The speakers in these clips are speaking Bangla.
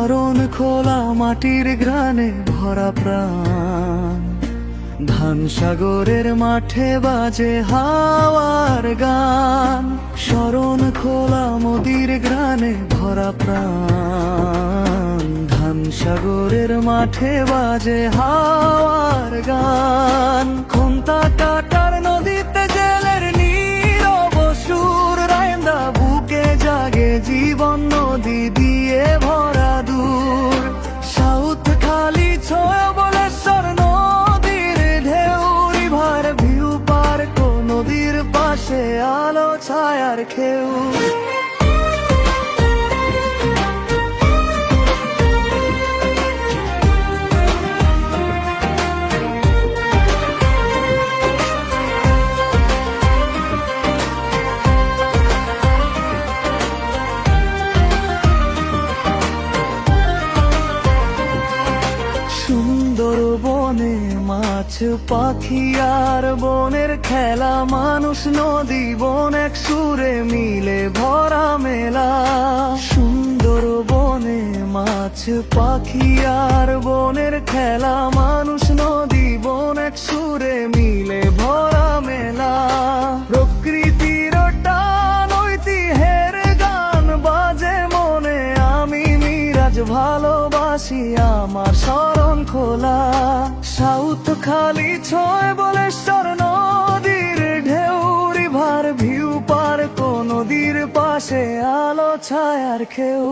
শরণ খোলা মাটির গ্রানে ভরা প্রাণ। ধান সাগরের মাঠে বাজে হাওয়ার গান। শরণ খোলা মোদির গ্রানে ভরা প্রাণ। ধান সাগরের মাঠে বাজে হাওয়ার গান। খুন্তা কাটার পাশে আলো ছায়ার খেউ মাছ, পাখি আর বনের খেলা, মানুষ নদী, বন এক সুরে মিলে ভরা মেলা। সুন্দর বনে মাছ, পাখি আর বনের খেলা, মানুষ নদী, বন এক সুরে মিলে ভরা মেলা। প্রকৃতির টান, ঐতিহের গান বাজে মনে, আমি মিরাজ ভালোবাসি আমার স্মরণ খোলা। সাউথ খালি ছয় বলে নদীর ঢেউ ভার ভিউ পার্ক নদীর পাশে আলো ছায়ার খেউ।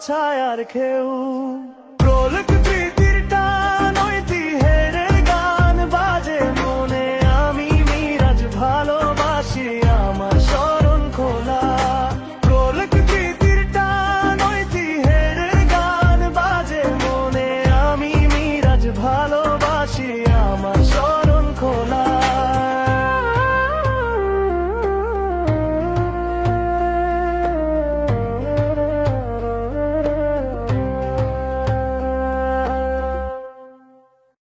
ছায়ার খেউ প্রলক প্রীতি